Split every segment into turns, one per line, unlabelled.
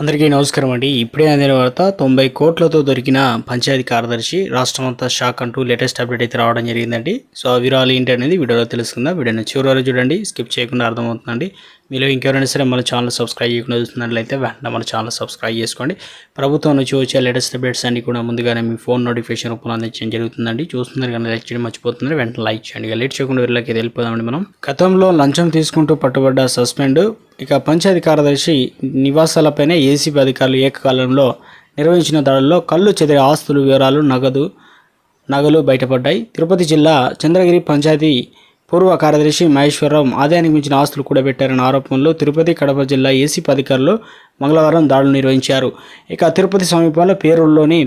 అందరికీ నమస్కారం అండి. ఇప్పుడే అందిన వార్త తొంభై కోట్లతో దొరికిన పంచాయతీ కార్యదర్శి రాష్ట్రమంతా షాక్ అంటూ లేటెస్ట్ అప్డేట్ అయితే రావడం జరిగిందండి. సో ఆ వివరాలు ఏంటి అనేది వీడియోలో తెలుసుకుందాం. వీడియోని చివరి చూడండి. స్కిప్ చేయకుండా అర్థమవుతుందండి. మీలో ఇంకెవరైనా సరే మన ఛానల్ సబ్స్క్రైబ్ చేయకుండా చూస్తున్నట్లయితే వెంటనే మన ఛానల్ సబ్స్క్రైబ్ చేసుకోండి. ప్రభుత్వం నుంచి వచ్చే లేటెస్ట్ అప్డేట్స్ అన్ని కూడా ముందుగానే మీ ఫోన్ నోటిఫికేషన్ రూపంలో అందించడం జరుగుతుందండి. చూస్తున్నారు కానీ లైక్ చేయడం మర్చిపోతున్నారు. వెంటనే లైక్ చేయండి. ఇక లేట్ చేయకుండా వీళ్ళకి వెళ్ళిపోదామండి మనం. గతంలో లంచం తీసుకుంటూ పట్టుబడ్డ సస్పెండ్ ఇక పంచాయతీ కార్యదర్శి నివాసాలపైనే ఏసీబీ అధికారులు ఏకకాలంలో నిర్వహించిన దాడుల్లో కళ్ళు చెదిరే ఆస్తులు వివరాలు నగదు నగలు బయటపడ్డాయి. తిరుపతి జిల్లా చంద్రగిరి పంచాయతీ పూర్వ కార్యదర్శి మహేశ్వరరావు ఆదాయానికి మించిన ఆస్తులు కూడబెట్టారన్న ఆరోపణలో తిరుపతి కడప జిల్లా ఏసీపీ అధికారులు మంగళవారం దాడులు నిర్వహించారు. ఇక తిరుపతి సమీపంలో పేరులోని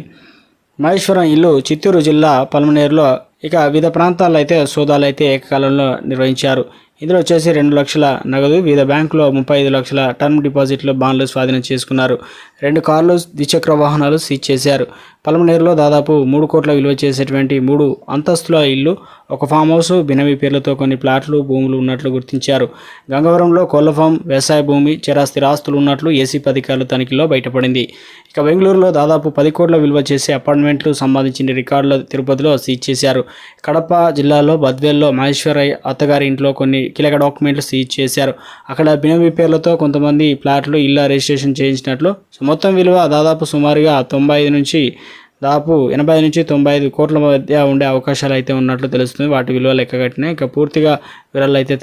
మహేశ్వరం ఇల్లు చిత్తూరు జిల్లా పల్మనేరులో ఇక వివిధ ప్రాంతాల్లో అయితే సోదాలు అయితే ఏకకాలంలో నిర్వహించారు. ఇందులో వచ్చేసి రెండు లక్షల నగదు వివిధ బ్యాంకులో ముప్పై ఐదు లక్షల టర్మ్ డిపాజిట్లు బాండ్లు స్వాధీనం చేసుకున్నారు. రెండు కార్లు ద్విచక్ర వాహనాలు సీజ్ చేశారు. పలమనేరులో దాదాపు మూడు కోట్ల విలువ చేసేటువంటి మూడు అంతస్తుల ఇల్లు ఒక ఫామ్ హౌస్ బినవి పేర్లతో కొన్ని ప్లాట్లు భూములు ఉన్నట్లు గుర్తించారు. గంగవరంలో కోళ్ళ ఫామ్ వ్యవసాయ భూమి చిరాస్తి ఆస్తులు ఉన్నట్లు ఏసీ అధికారుల తనిఖీలో బయటపడింది. ఇక బెంగళూరులో దాదాపు పది కోట్ల విలువ చేసే అపార్ట్మెంట్లు సంబంధించిన రికార్డులు తిరుపతిలో సీజ్ చేశారు. కడప జిల్లాలో బద్వేల్లో మహేశ్వరయ్య అత్తగారి ఇంట్లో కొన్ని కీలక డాక్యుమెంట్లు సీజ్ చేశారు. అక్కడ బినవి పేర్లతో కొంతమంది ప్లాట్లు ఇళ్ళ రిజిస్ట్రేషన్ చేయించినట్లు మొత్తం విలువ దాదాపు సుమారుగా తొంభై ఐదు నుంచి దాదాపు ఎనభై నుంచి తొంభై ఐదు కోట్ల మధ్య ఉండే అవకాశాలు అయితే ఉన్నట్లు తెలుస్తుంది. వాటి విలువ లెక్క కట్టినాయి ఇక పూర్తిగా వివరాలు అయితే